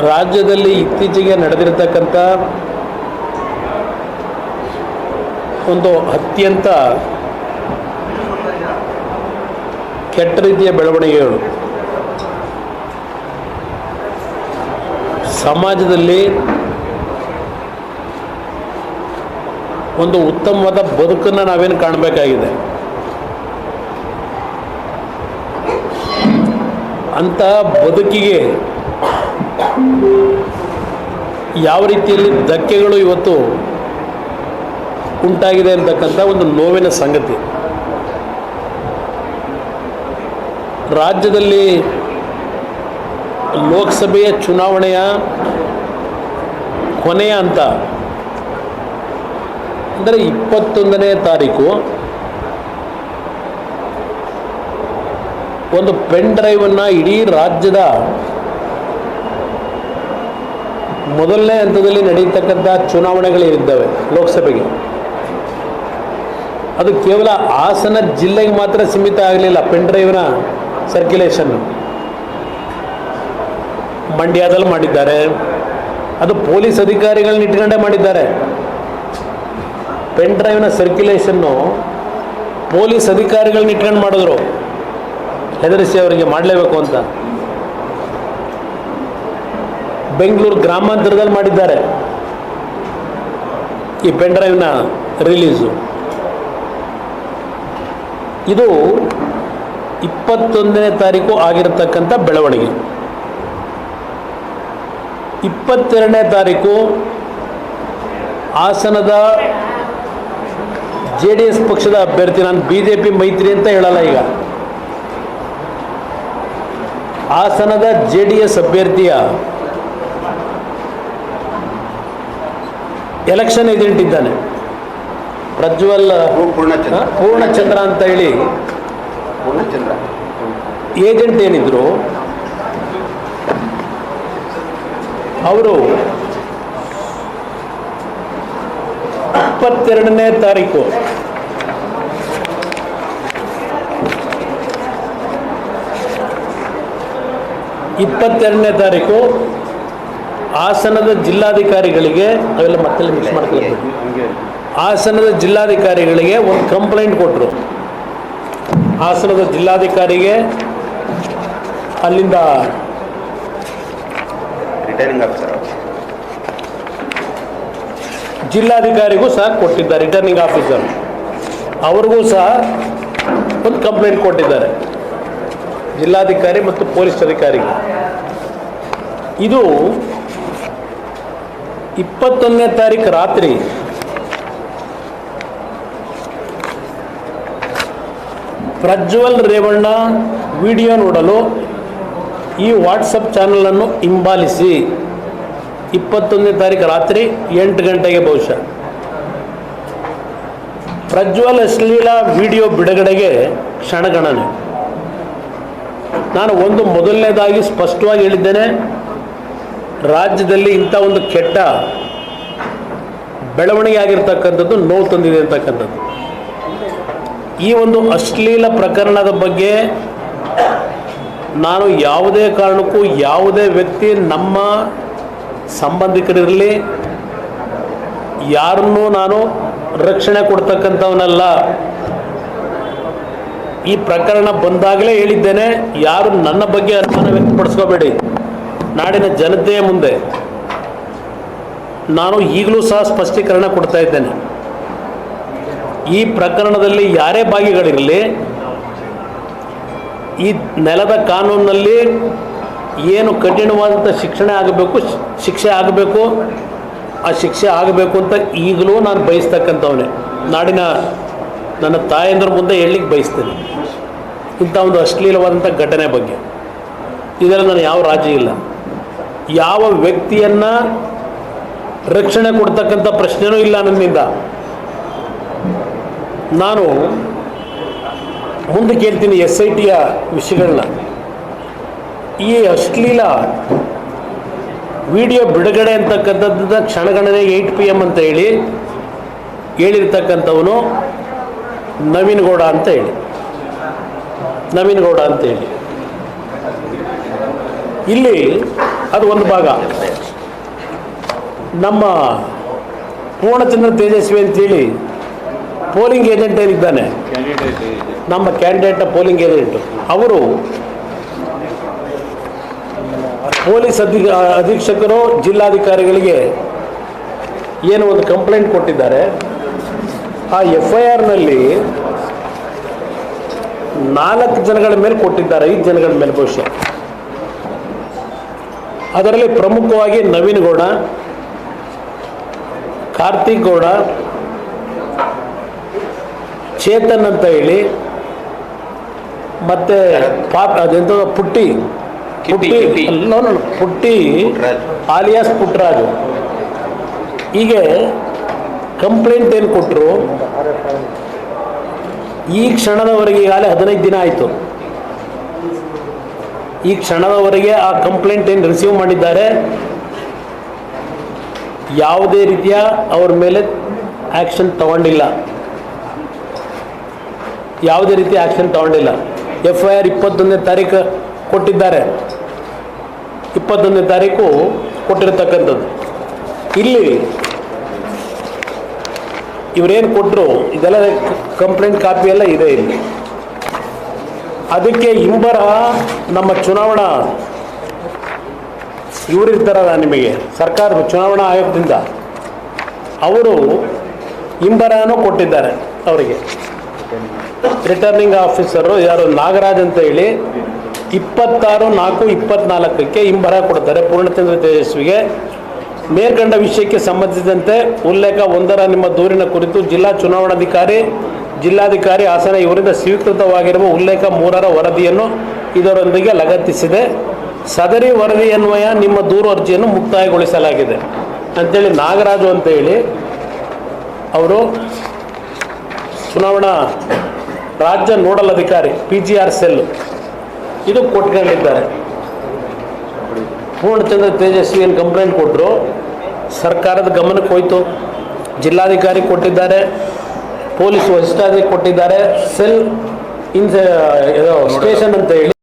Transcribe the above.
ರಾಜ್ಯದಲ್ಲಿ ಇತ್ತೀಚೆಗೆ ನಡೆದಿರತಕ್ಕಂಥ ಒಂದು ಅತ್ಯಂತ ಕೆಟ್ಟ ರೀತಿಯ ಬೆಳವಣಿಗೆಗಳು. ಸಮಾಜದಲ್ಲಿ ಒಂದು ಉತ್ತಮವಾದ ಬದುಕನ್ನು ನಾವೇನು ಕಾಣಬೇಕಾಗಿದೆ. ಅಂಥ ಬದುಕಿಗೆ ಯಾವ ರೀತಿಯಲ್ಲಿ ಧಕ್ಕೆಗಳು ಇವತ್ತು ಉಂಟಾಗಿದೆ ಅಂತಕ್ಕಂಥ ಒಂದು ನೋವಿನ ಸಂಗತಿ. ರಾಜ್ಯದಲ್ಲಿ ಲೋಕಸಭೆಯ ಚುನಾವಣೆಯ ಕೊನೆಯ ಅಂತ ಅಂದರೆ ಇಪ್ಪತ್ತೊಂದನೇ ತಾರೀಕು, ಒಂದು ಪೆನ್ ಡ್ರೈವನ್ನು ಇಡೀ ರಾಜ್ಯದ ಮೊದಲನೇ ಹಂತದಲ್ಲಿ ನಡೆಯತಕ್ಕಂಥ ಚುನಾವಣೆಗಳಿದ್ದಾವೆ ಲೋಕಸಭೆಗೆ. ಅದು ಕೇವಲ ಹಾಸನ ಜಿಲ್ಲೆಗೆ ಮಾತ್ರ ಸೀಮಿತ ಆಗಲಿಲ್ಲ, ಪೆನ್ ಡ್ರೈವ್ನ ಸರ್ಕ್ಯುಲೇಷನ್ನು ಮಂಡ್ಯದಲ್ಲಿ ಮಾಡಿದ್ದಾರೆ. ಅದು ಪೊಲೀಸ್ ಅಧಿಕಾರಿಗಳನ್ನ ಇಟ್ಕೊಂಡೇ ಮಾಡಿದ್ದಾರೆ. ಪೆನ್ ಡ್ರೈವ್ನ ಸರ್ಕ್ಯುಲೇಷನ್ನು ಪೊಲೀಸ್ ಅಧಿಕಾರಿಗಳನ್ನ ಇಟ್ಕೊಂಡು ಮಾಡಿದ್ರು. ಹೆದರಿಸಿ ಅವರಿಗೆ ಮಾಡಲೇಬೇಕು ಅಂತ. ಬೆಂಗಳೂರು ಗ್ರಾಮಾಂತರದಲ್ಲಿ ಮಾಡಿದ್ದಾರೆ. ಈ ಪೆನ್ ಡ್ರೈವ್ನ ರಿಲೀಸು ಇದು ಇಪ್ಪತ್ತೊಂದನೇ ತಾರೀಕು ಆಗಿರತಕ್ಕಂಥ ಬೆಳವಣಿಗೆ. ಇಪ್ಪತ್ತೆರಡನೇ ತಾರೀಕು ಹಾಸನದ ಜೆ ಡಿ ಎಸ್ ಪಕ್ಷದ ಅಭ್ಯರ್ಥಿ, ನಾನು ಬಿ ಜೆ ಪಿ ಮೈತ್ರಿ ಅಂತ ಹೇಳಲ್ಲ ಈಗ. ಹಾಸನದ ಜೆ ಡಿ ಎಸ್ ಅಭ್ಯರ್ಥಿಯ ಎಲೆಕ್ಷನ್ ಏಜೆಂಟ್ ಇದ್ದಾನೆ. ಪ್ರಜ್ವಲ್ ಪೂರ್ಣಚಂದ್ರ. ಅಂತ ಹೇಳಿ. ಪೂರ್ಣಚಂದ್ರ. ಏಜೆಂಟ್ ಏನಿದ್ರು ಅವರು ಇಪ್ಪತ್ತೆರಡನೇ ತಾರೀಕು. ಇಪ್ಪತ್ತೆರಡನೇ ತಾರೀಕು. ಹಾಸನದ ಜಿಲ್ಲಾಧಿಕಾರಿಗಳಿಗೆ ಅವೆಲ್ಲ ಮತ್ತೆ ಮಿಕ್ಸ್ ಮಾಡ್ಕೊಳ್ಬೇಕು ಹಾಸನದ ಜಿಲ್ಲಾಧಿಕಾರಿಗಳಿಗೆ ಒಂದು ಕಂಪ್ಲೇಂಟ್ ಕೊಟ್ಟರು ಹಾಸನದ ಜಿಲ್ಲಾಧಿಕಾರಿಗೆ ಅಲ್ಲಿಂದ ರಿಟರ್ನಿಂಗ್ ಆಫೀಸರ್ ಜಿಲ್ಲಾಧಿಕಾರಿಗೂ ಸಹ ಕೊಟ್ಟಿದ್ದಾರೆ ರಿಟರ್ನಿಂಗ್ ಆಫೀಸರ್ ಅವ್ರಿಗೂ ಸಹ ಒಂದು ಕಂಪ್ಲೇಂಟ್ ಕೊಟ್ಟಿದ್ದಾರೆ. ಜಿಲ್ಲಾಧಿಕಾರಿ ಮತ್ತು ಪೊಲೀಸ್ ಅಧಿಕಾರಿಗೆ. ಇದು ಇಪ್ಪತ್ತೊಂದನೇ ತಾರೀಕು ರಾತ್ರಿ. ಪ್ರಜ್ವಲ್ ರೇವಣ್ಣ ವಿಡಿಯೋ ನೋಡಲು ಈ ವಾಟ್ಸಪ್ ಚಾನಲನ್ನು ಹಿಂಬಾಲಿಸಿ. ಇಪ್ಪತ್ತೊಂದನೇ ತಾರೀಕು ರಾತ್ರಿ ಎಂಟು ಗಂಟೆಗೆ ಬಹುಶಃ. ಪ್ರಜ್ವಲ್ ಅಶ್ಲೀಲ ವಿಡಿಯೋ ಬಿಡುಗಡೆಗೆ ಕ್ಷಣಗಣನೆ. ನಾನು ಒಂದು ಮೊದಲನೇದಾಗಿ ಸ್ಪಷ್ಟವಾಗಿ ಹೇಳಿದ್ದೇನೆ ರಾಜ್ಯದಲ್ಲಿ ಇಂಥ ಒಂದು ಕೆಟ್ಟ ಬೆಳವಣಿಗೆ ಆಗಿರ್ತಕ್ಕಂಥದ್ದು ನೋವು ತಂದಿದೆ ಅಂತಕ್ಕಂಥದ್ದು. ಈ ಒಂದು ಅಶ್ಲೀಲ ಪ್ರಕರಣದ ಬಗ್ಗೆ ನಾನು ಯಾವುದೇ ಕಾರಣಕ್ಕೂ ಯಾವುದೇ ವ್ಯಕ್ತಿ ನಮ್ಮ ಸಂಬಂಧಿಕರಿರಲಿ ಯಾರನ್ನೂ ನಾನು ರಕ್ಷಣೆ ಕೊಡ್ತಕ್ಕಂಥವನಲ್ಲ. ಈ ಪ್ರಕರಣ ಬಂದಾಗಲೇ ಹೇಳಿದ್ದೇನೆ, ಯಾರು ನನ್ನ ಬಗ್ಗೆ ಅನುಮಾನ ವ್ಯಕ್ತಪಡಿಸ್ಕೋಬೇಡಿ. ನಾಡಿನ ಜನತೆಯ ಮುಂದೆ ನಾನು ಈಗಲೂ ಸಹ ಸ್ಪಷ್ಟೀಕರಣ ಕೊಡ್ತಾ ಇದ್ದೇನೆ. ಈ ಪ್ರಕರಣದಲ್ಲಿ ಯಾರೇ ಭಾಗಿಗಳಿರಲಿ, ಈ ನೆಲದ ಕಾನೂನಿನಲ್ಲಿ ಏನು ಕಠಿಣವಾದಂಥ ಶಿಕ್ಷಣ ಆಗಬೇಕು, ಶಿಕ್ಷೆ ಆಗಬೇಕು, ಆ ಶಿಕ್ಷೆ ಆಗಬೇಕು ಅಂತ ಈಗಲೂ ನಾನು ಬಯಸ್ತಕ್ಕಂಥವನೇ. ನಾಡಿನ ನನ್ನ ತಾಯಂದ್ರ ಮುಂದೆ ಹೇಳಲಿಕ್ಕೆ ಬಯಸ್ತೇನೆ. ಇಂಥ ಒಂದು ಅಶ್ಲೀಲವಾದಂಥ ಘಟನೆ ಬಗ್ಗೆ. ಇದರಲ್ಲಿ ನಾನು ಯಾವ ರಾಜಿ ಇಲ್ಲ. ಯಾವ ವ್ಯಕ್ತಿಯನ್ನು ರಕ್ಷಣೆ ಕೊಡ್ತಕ್ಕಂಥ ಪ್ರಶ್ನೆನೂ ಇಲ್ಲ ನನ್ನಿಂದ. ನಾನು ಮುಂದೆ ಕೇಳ್ತೀನಿ ಎಸ್ ಐ ಟಿಯ ವಿಷಯಗಳನ್ನ. ಈ ಅಶ್ಲೀಲ ವಿಡಿಯೋ ಬಿಡುಗಡೆ ಅಂತಕ್ಕಂಥದ್ದು ಕ್ಷಣಗಣನೆ ಏಯ್ಟ್ ಪಿ ಎಂ ಅಂತ ಹೇಳಿ ಹೇಳಿರ್ತಕ್ಕಂಥವನು ನವೀನ್ ಗೌಡ ಅಂತ ಹೇಳಿ. ನವೀನ್ ಗೌಡ ಅಂತ ಹೇಳಿ. ಇಲ್ಲಿ ಅದು ಒಂದು ಭಾಗ. ನಮ್ಮ ಪೂರ್ಣಚಂದ್ರ ತೇಜಸ್ವಿ ಅಂತೇಳಿ ಪೋಲಿಂಗ್ ಏಜೆಂಟ್ ಏನಿದ್ದಾನೆ ನಮ್ಮ ಕ್ಯಾಂಡಿಡೇಟ್ ಪೋಲಿಂಗ್ ಏಜೆಂಟ್. ಅವರು ಪೊಲೀಸ್ ಅಧಿ, ಅಧೀಕ್ಷಕರು, ಜಿಲ್ಲಾಧಿಕಾರಿಗಳಿಗೆ ಏನು ಒಂದು ಕಂಪ್ಲೇಂಟ್ ಕೊಟ್ಟಿದ್ದಾರೆ. ಆ ಎಫ್ ಐ ಆರ್ನಲ್ಲಿ ನಾಲ್ಕು ಜನಗಳ ಮೇಲೆ ಕೊಟ್ಟಿದ್ದಾರೆ, ಐದು ಜನಗಳ ಮೇಲೆ ಬಹುಶಃ ಅದರಲ್ಲಿ ಪ್ರಮುಖವಾಗಿ ನವೀನ್ ಗೌಡ ಕಾರ್ತಿಕ್ ಗೌಡ ಚೇತನ್ ಅಂತ ಹೇಳಿ ಮತ್ತೆ ಪಾಪ ಅದೆಂತ ಪುಟ್ಟಿ ಪುಟ್ಟಿ ಪುಟ್ರಾಜ್. ಆಲಿಯಾಸ್ ಪುಟ್ರಾಜು. ಹೀಗೆ ಕಂಪ್ಲೇಂಟ್ ಏನು ಕೊಟ್ಟರು ಈ ಕ್ಷಣದವರೆಗೆ ಈಗಾಗಲೇ ಹದಿನೈದು ದಿನ ಆಯಿತು. ಈ ಕ್ಷಣದವರೆಗೆ ಆ ಕಂಪ್ಲೇಂಟ್ ಏನು ರಿಸೀವ್ ಮಾಡಿದ್ದಾರೆ? ಯಾವುದೇ ರೀತಿಯ ಅವ್ರ ಮೇಲೆ ಆ್ಯಕ್ಷನ್ ತಗೊಂಡಿಲ್ಲ. ಯಾವುದೇ ರೀತಿ ಆ್ಯಕ್ಷನ್ ತಗೊಂಡಿಲ್ಲ. ಎಫ್ ಐ ಆರ್ ಇಪ್ಪತ್ತೊಂದನೇ ತಾರೀಕು ಕೊಟ್ಟಿದ್ದಾರೆ. ಇಪ್ಪತ್ತೊಂದನೇ ತಾರೀಕು ಕೊಟ್ಟಿರತಕ್ಕಂಥದ್ದು. ಇಲ್ಲಿ ಇವರೇನು ಕೊಟ್ಟರು ಇದೆಲ್ಲ ಕಂಪ್ಲೇಂಟ್ ಕಾಪಿ ಎಲ್ಲ ಇದೆ ಇಲ್ಲಿ. ಅದಕ್ಕೆ ಇಂಬರ ನಮ್ಮ ಚುನಾವಣಾ ಇವರಿರ್ತಾರಲ್ಲ ನಿಮಗೆ ಸರ್ಕಾರ ಚುನಾವಣಾ ಆಯೋಗದಿಂದ. ಅವರು ಇಂಬರನೂ ಕೊಟ್ಟಿದ್ದಾರೆ ಅವರಿಗೆ. ರಿಟರ್ನಿಂಗ್ ಆಫೀಸರು ಯಾರು ನಾಗರಾಜ್ ಅಂತ ಹೇಳಿ ಇಪ್ಪತ್ತಾರು ನಾಲ್ಕು ಇಪ್ಪತ್ನಾಲ್ಕಕ್ಕೆ ಇಂಬರ ಕೊಡ್ತಾರೆ ಪೂರ್ಣಚಂದ್ರ ತೇಜಸ್ವಿಗೆ. ಮೇಲ್ಕಂಡ ವಿಷಯಕ್ಕೆ ಸಂಬಂಧಿಸಿದಂತೆ ಉಲ್ಲೇಖ ಒಂದರ ನಿಮ್ಮ ದೂರಿನ ಕುರಿತು ಜಿಲ್ಲಾ ಚುನಾವಣಾಧಿಕಾರಿ ಜಿಲ್ಲಾಧಿಕಾರಿ ಹಾಸನ ಇವರಿಂದ ಸ್ವೀಕೃತವಾಗಿರುವ ಉಲ್ಲೇಖ ಮೂರರ ವರದಿಯನ್ನು ಇದರೊಂದಿಗೆ ಲಗತ್ತಿಸಿದೆ. ಸದರಿ ವರದಿ ಅನ್ವಯ ನಿಮ್ಮ ದೂರು ಅರ್ಜಿಯನ್ನು ಮುಕ್ತಾಯಗೊಳಿಸಲಾಗಿದೆ. ಅಂಥೇಳಿ ನಾಗರಾಜು ಅಂತ ಹೇಳಿ ಅವರು ಚುನಾವಣಾ ರಾಜ್ಯ ನೋಡಲ್ ಅಧಿಕಾರಿ ಪಿ ಜಿ ಆರ್ ಸೆಲ್ ಇದು ಕೊಟ್ಕೊಂಡಿದ್ದಾರೆ. ಪೂರ್ಣಚಂದ್ರ ತೇಜಸ್ವಿ ಏನು ಕಂಪ್ಲೇಂಟ್ ಕೊಟ್ಟರು ಸರ್ಕಾರದ ಗಮನಕ್ಕೆ ಹೋಯ್ತು. ಜಿಲ್ಲಾಧಿಕಾರಿ ಕೊಟ್ಟಿದ್ದಾರೆ. ಪೊಲೀಸ್ ವರಿಷ್ಠಾಧಿಕಾರಿ ಕೊಟ್ಟಿದ್ದಾರೆ. ಸೆಲ್ ಇನ್ ಸ್ಟೇಷನ್ ಅಂತ ಹೇಳಿ.